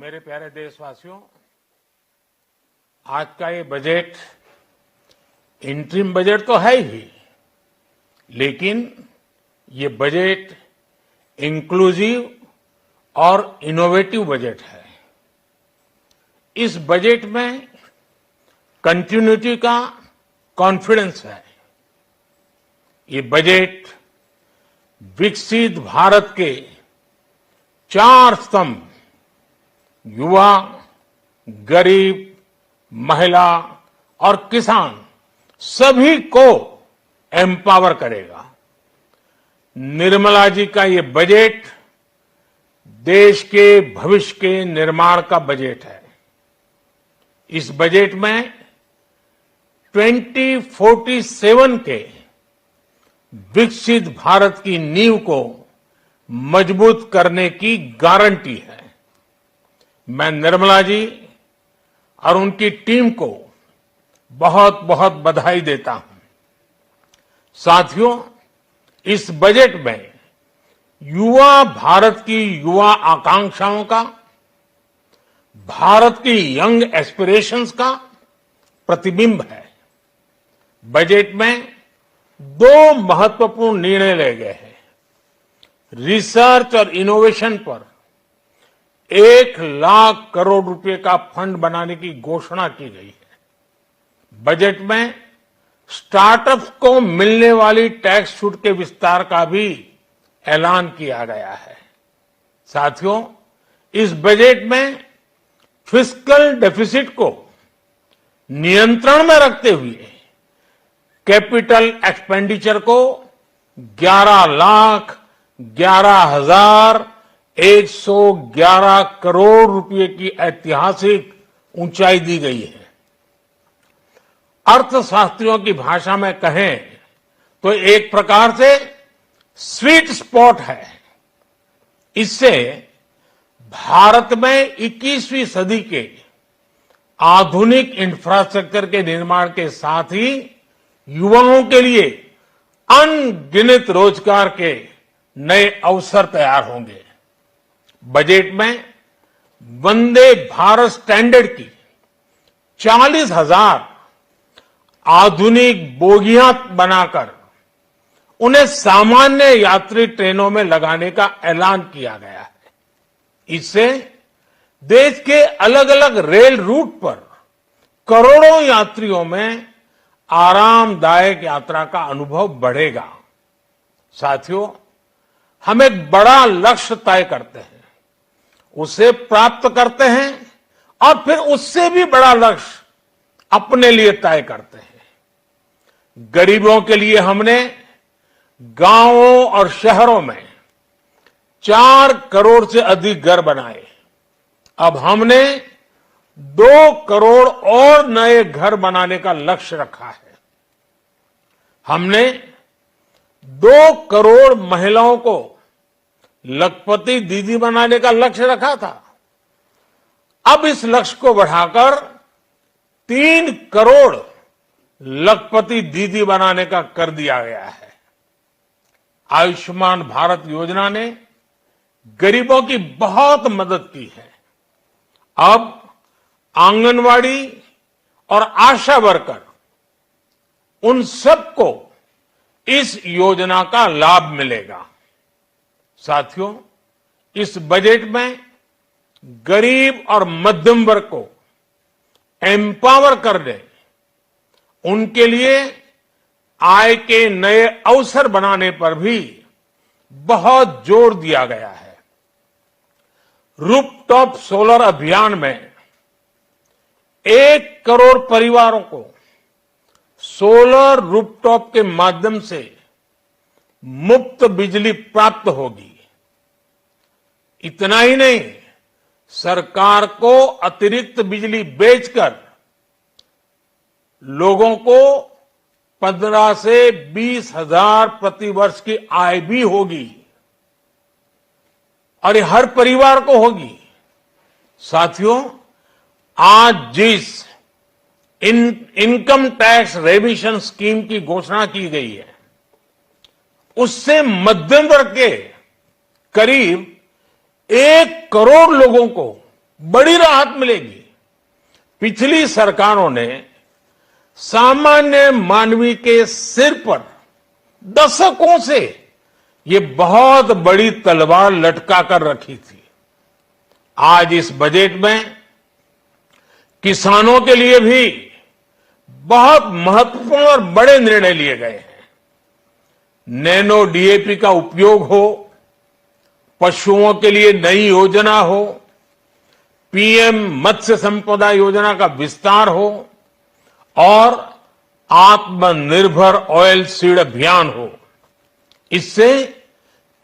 मेरे प्यारे देशवासियों, आज का ये बजट इंट्रीम बजट तो है ही, लेकिन ये बजट इंक्लूसिव और इनोवेटिव बजट है। इस बजट में कंटिन्यूटी का कॉन्फिडेंस है। ये बजट विकसित भारत के चार स्तंभ युवा, गरीब, महिला और किसान सभी को एम्पावर करेगा। निर्मला जी का ये बजट देश के भविष्य के निर्माण का बजट है। इस बजट में 2047 के विकसित भारत की नींव को मज़बूत करने की गारंटी है। मैं निर्मला जी और उनकी टीम को बहुत बहुत बधाई देता हूँ। साथियों, इस बजट में युवा भारत की युवा आकांक्षाओं का, भारत की यंग एस्पिरेशंस का प्रतिबिंब है। बजट में दो महत्वपूर्ण निर्णय ले गए हैं। रिसर्च और इनोवेशन पर एक लाख करोड़ रुपए का फंड बनाने की घोषणा की गई है। बजट में स्टार्टअप्स को मिलने वाली टैक्स छूट के विस्तार का भी ऐलान किया गया है। साथियों, इस बजट में फ़िज़िकल डेफिसिट को नियंत्रण में रखते हुए कैपिटल एक्सपेंडिचर को 11 लाख ग्यारह हज़ार एक सौ ग्यारह करोड़ रुपए की ऐतिहासिक ऊंचाई दी गई है। अर्थशास्त्रियों की भाषा में कहें तो एक प्रकार से स्वीट स्पॉट है। इससे भारत में 21वीं सदी के आधुनिक इंफ्रास्ट्रक्चर के निर्माण के साथ ही युवाओं के लिए अनगिनत रोज़गार के नए अवसर तैयार होंगे। बजट में वंदे भारत स्टैंडर्ड की चालीस हज़ार आधुनिक बोगियाँ बनाकर उन्हें सामान्य यात्री ट्रेनों में लगाने का ऐलान किया गया है। इससे देश के अलग अलग रेल रूट पर करोड़ों यात्रियों में आरामदायक यात्रा का अनुभव बढ़ेगा। साथियों, हम एक बड़ा लक्ष्य तय करते हैं। उसे प्राप्त करते हैं और फिर उससे भी बड़ा लक्ष्य अपने लिए तय करते हैं। गरीबों के लिए हमने गाँवों और शहरों में चार करोड़ से अधिक घर बनाए। अब हमने दो करोड़ और नए घर बनाने का लक्ष्य रखा है। हमने दो करोड़ महिलाओं को लखपति दीदी बनाने का लक्ष्य रखा था। अब इस लक्ष्य को बढ़ाकर तीन करोड़ लखपति दीदी बनाने का कर दिया गया है। आयुष्मान भारत योजना ने गरीबों की बहुत मदद की है। अब आंगनवाड़ी और आशा वर्कर, उन सबको इस योजना का लाभ मिलेगा। साथियों, इस बजट में गरीब और मध्यम वर्ग को एम्पावर करने उनके लिए आय के नए अवसर बनाने पर भी बहुत ज़ोर दिया गया है। रूपटॉप सोलर अभियान में एक करोड़ परिवारों को सोलर रूपटॉप के माध्यम से मुफ़्त बिजली प्राप्त होगी। इतना ही नहीं, सरकार को अतिरिक्त बिजली बेचकर लोगों को पंद्रह से बीस हज़ार प्रतिवर्ष की आय भी होगी, और ये हर परिवार को होगी। साथियों, आज जिस इन, इनकम टैक्स रेविशन स्कीम की घोषणा की गई है, उससे मध्यम वर्ग के करीब एक करोड़ लोगों को बड़ी राहत मिलेगी। पिछली सरकारों ने सामान्य मानवी के सिर पर दशकों से ये बहुत बड़ी तलवार लटका कर रखी थी। आज इस बजट में किसानों के लिए भी बहुत महत्वपूर्ण और बड़े निर्णय लिए गए हैं। नैनो डीएपी का उपयोग हो पशुओं के लिए नई योजना हो, पीएम मत्स्य संपदा योजना का विस्तार हो, और आत्मनिर्भर ऑयल सीड अभियान हो। इससे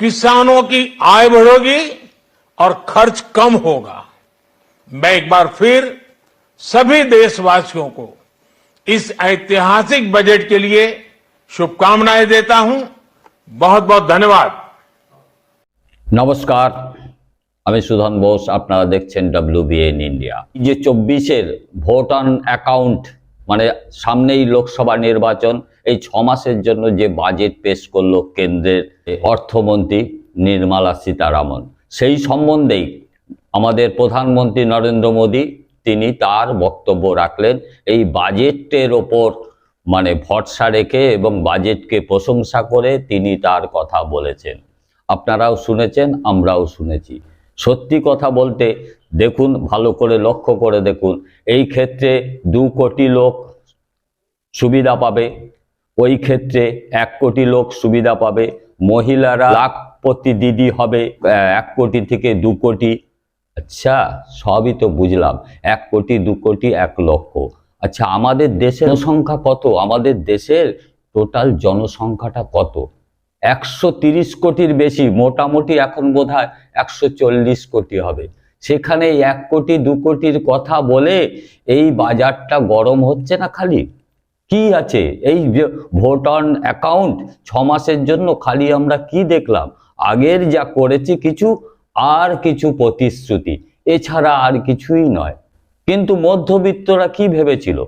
किसानों की आय बढ़ेगी और खर्च कम होगा। मैं एक बार फिर सभी देशवासियों को इस ऐतिहासिक बजट के लिए शुभकामनाएँ देता हूँ। बहुत बहुत धन्यवाद। নমস্কার, আমি সুধন বোস, আপনারা দেখছেন ডাব্লিউবিএন ইন্ডিয়া যে চব্বিশের ভোট অন অ্যাকাউন্ট মানে সামনেই লোকসভা নির্বাচন, এই ছ মাসের জন্য যে বাজেট পেশ করল কেন্দ্রের অর্থমন্ত্রী নির্মলা সীতারামন, সেই সম্বন্ধেই আমাদের প্রধানমন্ত্রী নরেন্দ্র মোদী, তিনি তার বক্তব্য রাখলেন। এই বাজেটের ওপর মানে ভরসা রেখে এবং বাজেটকে প্রশংসা করে তিনি তার কথা বলেছেন। আপনারাও শুনেছেন, আমরাও শুনেছি। সত্যি কথা বলতে, দেখুন, ভালো করে লক্ষ্য করে দেখুন, এই ক্ষেত্রে দু কোটি লোক সুবিধা পাবে, ওই ক্ষেত্রে এক কোটি লোক সুবিধা পাবে, মহিলারা লাখপতি দিদি হবে এক কোটি থেকে দু কোটি। আচ্ছা সবই তো বুঝলাম, এক কোটি, দু কোটি, এক লক্ষ। আচ্ছা আমাদের দেশের সংখ্যা কত? আমাদের দেশের টোটাল জনসংখ্যাটা কত? একশো তিরিশ কোটির বেশি, মোটামুটি এখন বোধ হয় একশো চল্লিশ কোটি হবে। সেখানে এক কোটি, দু কোটির কথা বলে এই বাজারটা গরম হচ্ছে না খালি? কি আছে? এই ভোট অন অ্যাকাউন্ট ছ মাসের জন্য খালি আমরা কি দেখলাম? আগের যা করেছি কিছু, আর কিছু প্রতিশ্রুতি। এছাড়া আর কিছুই নয়। কিন্তু মধ্যবিত্তরা কি ভেবেছিল?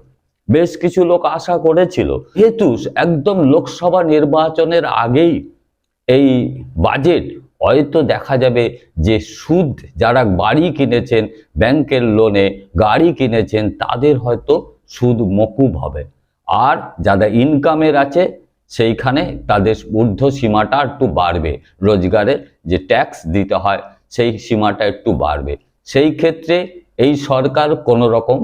বেশ কিছু লোক আশা করেছিল। যেহেতু একদম লোকসভা নির্বাচনের আগেই এই বাজেট হয়তো দেখা যাবে যে সুদ যারা বাড়ি কিনেছেন, ব্যাংকের লোনে গাড়ি কিনেছেন, তাদের হয়তো সুদ মকুব হবে। আর যারা ইনকামের আছে, সেইখানে তাদের ঊর্ধ্ব সীমাটা একটু বাড়বে। রোজগারের যে ট্যাক্স দিতে হয়, সেই সীমাটা একটু বাড়বে। সেই ক্ষেত্রে এই সরকার কোনো রকম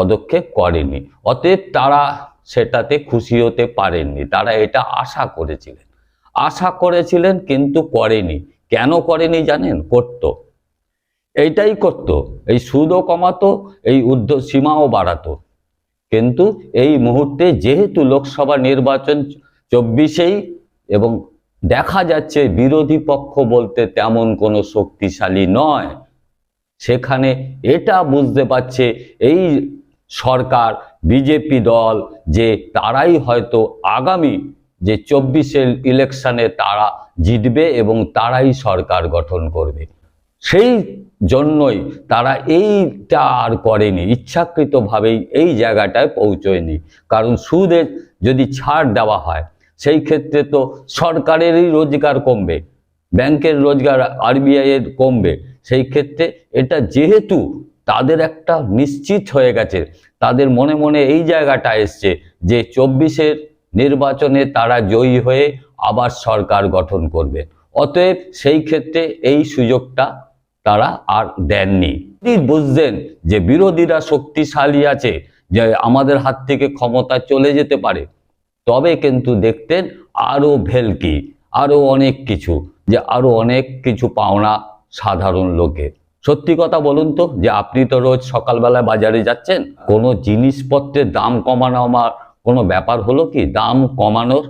পদক্ষেপ করেনি। অতএব তারা সেটাতে খুশি হতে পারেননি। তারা এটা আশা করেছিলেন। আশা করেছিলেন কিন্তু করেনি। কেন করেনি জানেন? করতো। এইটাই করতো। এই সুদও কমাতো, এই ঊর্ধ্ব সীমাও বাড়াতো। কিন্তু এই মুহূর্তে যেহেতু লোকসভা নির্বাচন চব্বিশেই এবং দেখা যাচ্ছে বিরোধী পক্ষ বলতে তেমন কোনো শক্তিশালী নয়, সেখানে এটা বুঝতে পারছে এই সরকার, বিজেপি দল, যে তারাই হয়তো আগামী যে চব্বিশের ইলেকশনে তারা জিতবে এবং তারাই সরকার গঠন করবে। সেই জন্যই তারা এইটা আর করেনি, ইচ্ছাকৃতভাবেই এই জায়গাটায় পৌঁছয়নি। কারণ সুদের যদি ছাড় দেওয়া হয়, সেই ক্ষেত্রে তো সরকারেরই রোজগার কমবে, ব্যাংকের রোজগার আরবিআইয়ের কমবে। সেই ক্ষেত্রে এটা যেহেতু তাদের একটা নিশ্চিত হয়ে গেছে। তাদের মনে মনে এই জায়গাটা এসছে যে চব্বিশের নির্বাচনে তারা জয়ী হয়ে আবার সরকার গঠন করবে। অতএব সেই ক্ষেত্রে এই সুযোগটা তারা আর দেননি। বুঝতেন যে বিরোধীরা শক্তিশালী আছে, যে আমাদের হাত থেকে ক্ষমতা চলে যেতে পারে। তবে কিন্তু দেখতেন আরও ভেলকি আরও অনেক কিছু, যে আরও অনেক কিছু পাওনা সাধারণ লোকের। সত্যি কথা বলুন তো, যে আপনি তো রোজ সকালবেলা বাজারে যাচ্ছেন, কোনো জিনিসপত্রের দাম কমানো আমার কোনো ব্যাপার হলো কি? দাম কমানোর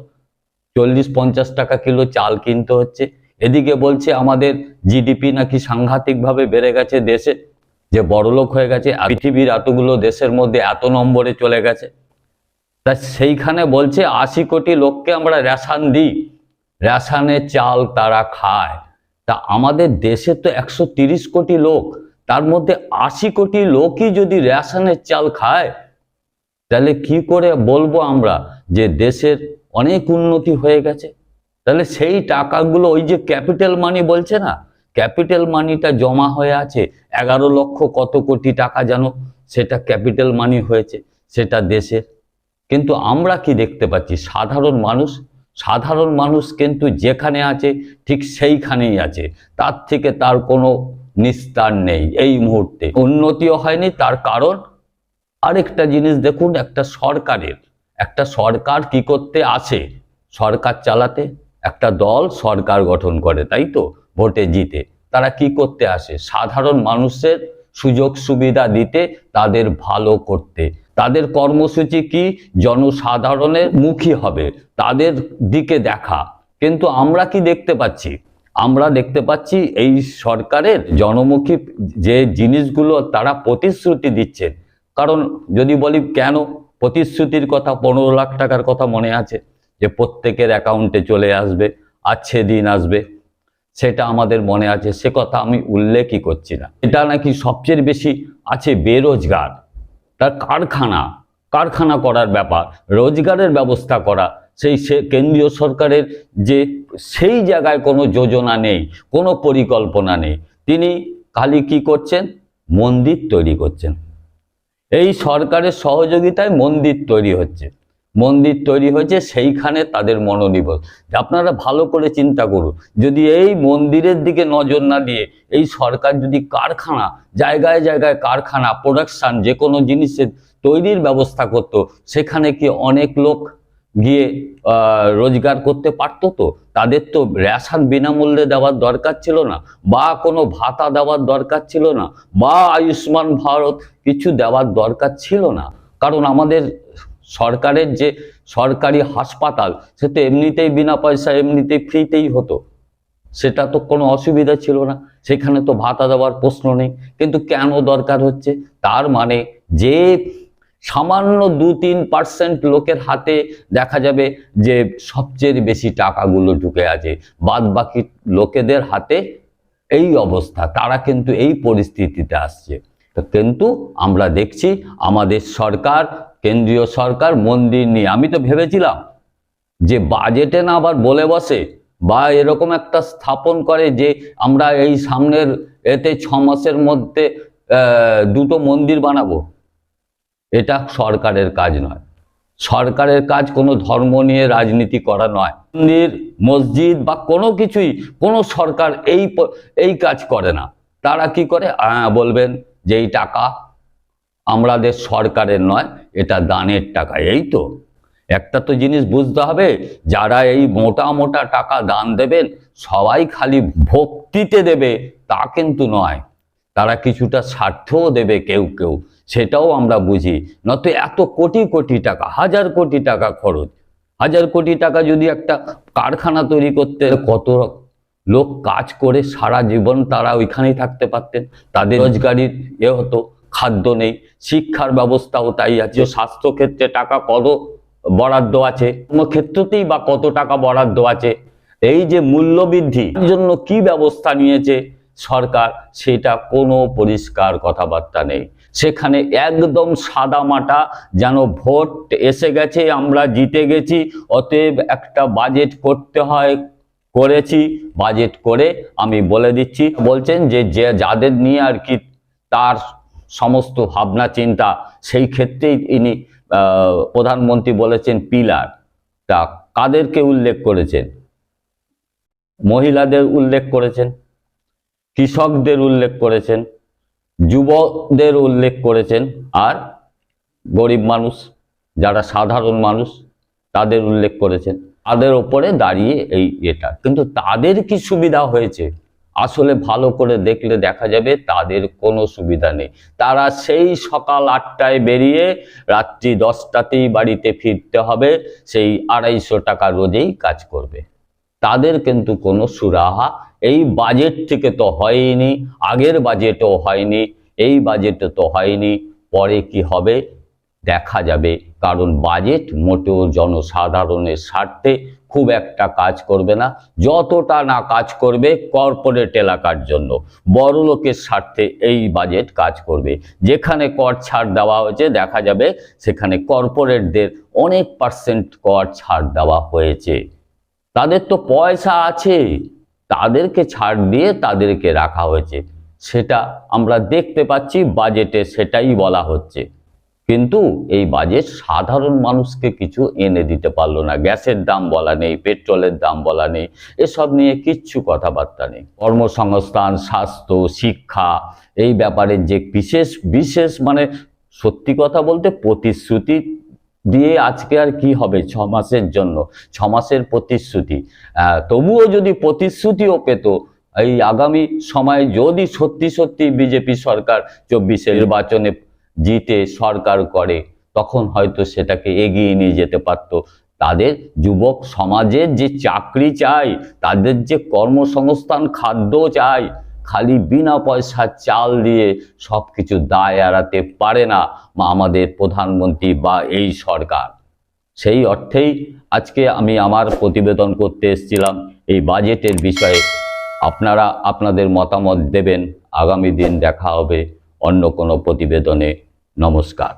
চল্লিশ পঞ্চাশ টাকা কিলো চাল কিনতে হচ্ছে। এদিকে বলছে আমাদের জিডিপি নাকি সাংঘাতিকভাবে বেড়ে গেছে দেশে, যে বড়লোক হয়ে গেছে পৃথিবীর এতগুলো দেশের মধ্যে এত নম্বরে চলে গেছে। তা সেইখানে বলছে আশি কোটি লোককে আমরা রেশান দিই। রেশনের চাল তারা খায়। তা আমাদের দেশে তো একশো কোটি লোক, তার মধ্যে আশি কোটি লোকই যদি রেশনের চাল খায়, তাহলে কি করে বলব আমরা যে দেশের অনেক উন্নতি হয়ে গেছে? তাহলে সেই টাকাগুলো ওই যে ক্যাপিটাল মানি বলছে না, ক্যাপিটাল মানিটা জমা হয়ে আছে, এগারো লক্ষ কত কোটি টাকা যেন সেটা ক্যাপিটাল মানি হয়েছে, সেটা দেশের। কিন্তু আমরা কি দেখতে পাচ্ছি? সাধারণ মানুষ সাধারণ মানুষ কিন্তু যেখানে আছে, ঠিক সেইখানেই আছে। তার থেকে তার কোনো নিস্তার নেই এই মুহূর্তে। উন্নতিও হয়নি, তার কারণ আরেকটা জিনিস দেখুন, একটা সরকারের। একটা সরকার কি করতে আসে? সরকার চালাতে। একটা দল সরকার গঠন করে, তাই তো? ভোটে জিতে। তারা কি করতে আসে? সাধারণ মানুষের সুযোগ সুবিধা দিতে, তাদের ভালো করতে। তাদের কর্মসূচি কি? জনসাধারণের মুখী হবে, তাদের দিকে দেখা। কিন্তু আমরা কি দেখতে পাচ্ছি? আমরা দেখতে পাচ্ছি এই সরকারের জনমুখী যে জিনিসগুলো তারা প্রতিশ্রুতি দিচ্ছে কারণ যদি বলি কেন? প্রতিশ্রুতির কথা পনেরো লাখ টাকার কথা মনে আছে যে প্রত্যেকের অ্যাকাউন্টে চলে আসবে আছে দিন আসবে। সেটা আমাদের মনে আছে, সে কথা আমি উল্লেখই করছি না। এটা নাকি সবচেয়ে বেশি আছে বেরোজগার। তার কারখানা কারখানা করার ব্যাপার, রোজগারের ব্যবস্থা করা, সেই সে কেন্দ্রীয় সরকারের যে, সেই জায়গায় কোনো যোজনা নেই, কোনো পরিকল্পনা নেই। তিনি খালি কি করছেন? মন্দির তৈরি করছেন। এই সরকারের সহযোগিতায় মন্দির তৈরি হচ্ছে। মন্দির তৈরি হয়েছে, সেইখানে তাদের মনোনিবেশ। আপনারা ভালো করে চিন্তা করুন, যদি এই মন্দিরের দিকে নজর না দিয়ে এই সরকার যদি কারখানা, জায়গায় জায়গায় কারখানা প্রোডাকশান যে কোনো জিনিসের তৈরির ব্যবস্থা করত, সেখানে কি অনেক লোক গিয়ে রোজগার করতে পারতো তো? তাদের তো রেশন বিনামূল্যে দেওয়ার দরকার ছিল না, বা কোনো ভাতা দেওয়ার দরকার ছিল না, বা আয়ুষ্মান ভারত কিছু দেওয়ার দরকার ছিল না। কারণ আমাদের সরকারের যে সরকারি হাসপাতাল, সে তো এমনিতেই বিনা পয়সা এমনিতেই ফ্রিতেই হতো। সেটা তো কোনো অসুবিধা ছিল না। সেখানে তো ভাতা দেওয়ার প্রশ্ন নেই। কিন্তু কেন দরকার হচ্ছে? তার মানে যে সামান্য দু তিন পার্সেন্ট লোকের হাতে দেখা যাবে যে সবচেয়ে বেশি টাকাগুলো ঢুকে আছে। বাদ বাকি লোকেদের হাতে এই অবস্থা। তারা কিন্তু এই পরিস্থিতিতে আসছে। তো কিন্তু আমরা দেখছি আমাদের সরকার, কেন্দ্রীয় সরকার মন্দির নিয়ে। আমি তো ভেবেছিলাম যে বাজেটে না আবার বলে বসে বা এরকম একটা স্থাপন করে যে আমরা এই সামনের এতে ছ মাসের মধ্যে দুটো মন্দির বানাবো। এটা সরকারের কাজ নয়। সরকারের কাজ কোনো ধর্ম নিয়ে রাজনীতি করা নয়। মন্দির, মসজিদ বা কোনো কিছুই কোনো সরকার এই এই কাজ করে না। তারা কি করে? বলবেন যে এই টাকা আমাদের সরকারের নয়, এটা দানের টাকা, এই তো। একটা তো জিনিস বুঝতে হবে, যারা এই মোটা মোটা টাকা দান দেবেন, সবাই খালি ভক্তিতে দেবে, তা কিন্তু নয়। তারা কিছুটা স্বার্থও দেবে কেউ কেউ, সেটাও আমরা বুঝি। নয়তো এত কোটি কোটি টাকা, হাজার কোটি টাকা খরচ, হাজার কোটি টাকা যদি একটা কারখানা তৈরি করতে, কত লোক কাজ করে সারা জীবন তারা ওইখানেই থাকতে পারতেন। তাদের রোজগারির এ হতো, খাদ্য নেই, শিক্ষার ব্যবস্থাও তাই আছে। স্বাস্থ্য ক্ষেত্রে টাকা কত বরাদ্দ আছে কোনো ক্ষেত্রতেই বা কত টাকা বরাদ্দ আছে, এই যে মূল্যবৃদ্ধি জন্য কি ব্যবস্থা নিয়েছে সরকার, সেটা কোনো পরিষ্কার কথাবার্তা নেই। সেখানে একদম সাদা মাটা যেন ভোট এসে গেছে, আমরা জিতে গেছি, অতএব একটা বাজেট করতে হয় করেছি, বাজেট করে আমি বলে দিচ্ছি। বলছেন যে যে যাদের নিয়ে আর কি তার সমস্ত ভাবনা, চিন্তা, সেই ক্ষেত্রেই ইনি প্রধানমন্ত্রী বলেছেন পিলার। তা কাদেরকে উল্লেখ করেছেন? মহিলাদের উল্লেখ করেছেন, কৃষকদের উল্লেখ করেছেন যুবদের উল্লেখ করেছেন, আর গরিব মানুষ, যারা সাধারণ মানুষ, তাদের উল্লেখ করেছেন। তাদের ওপরে দাঁড়িয়ে এই এটা কিন্তু তাদের কি সুবিধা হয়েছে? আসলে ভালো করে দেখলে দেখা যাবে তাদের কোনো সুবিধা নেই। তারা সেই সকাল আটটায় বেরিয়ে রাত্রি দশটাতেই বাড়িতে ফিরতে হবে, সেই আড়াইশো টাকা রোজেই কাজ করবে। তাদের কিন্তু কোনো সুরাহা এই বাজেট থেকে তো হয়নি, আগের বাজেটও হয়নি, এই বাজেটে তো হয়নি, পরে কি হবে দেখা যাবে। কারণ বাজেট মোটেও জনসাধারণের স্বার্থে খুব একটা কাজ করবে না। যতটা না কাজ করবে কর্পোরেট এলাকার জন্য। বড় লোকের স্বার্থে এই বাজেট কাজ করবে। যেখানে কর ছাড় দেওয়া হয়েছে, দেখা যাবে সেখানে কর্পোরেটদের অনেক পার্সেন্ট কর ছাড় দেওয়া হয়েছে। তাদের তো পয়সা আছে। তাদেরকে ছাড় দিয়ে তাদেরকে রাখা হয়েছে। সেটা আমরা দেখতে পাচ্ছি, বাজেটে সেটাই বলা হচ্ছে। কিন্তু এই বাজেট সাধারণ মানুষকে কিছু এনে দিতে পারল না। গ্যাসের দাম বলা নেই পেট্রোলের দাম বলা নেই এসব নিয়ে কিচ্ছু কথাবার্তা নেই। কর্মসংস্থান স্বাস্থ্য শিক্ষা এই ব্যাপারে যে বিশেষ বিশেষ মানে সত্যি কথা বলতে প্রতিশ্রুতি দিয়ে আজকে আর কি হবে ছ মাসের জন্য? ছ মাসের প্রতিশ্রুতি। তবুও যদি প্রতিশ্রুতিও পেত এই আগামী সময়ে যদি সত্যি সত্যি বিজেপি সরকার চব্বিশে নির্বাচনে জিতে সরকার করে, তখন হয়তো সেটাকে এগিয়ে নিয়ে যেতে পারতো। তাদের যুবক সমাজের যে চাকরি চাই, তাদের যে কর্মসংস্থান, খাদ্য চাই, খালি বিনা পয়সা চাল দিয়ে সব কিছু দায় এড়াতে পারে না আমাদের প্রধানমন্ত্রী বা এই সরকার। সেই অর্থেই আজকে আমি আমার প্রতিবেদন করতে এসেছিলাম। এই বাজেটের বিষয়ে আপনারা আপনাদের মতামত দেবেন। আগামী দিন দেখা হবে। অন্য কোনো প্রতিবেদনে নমস্কার।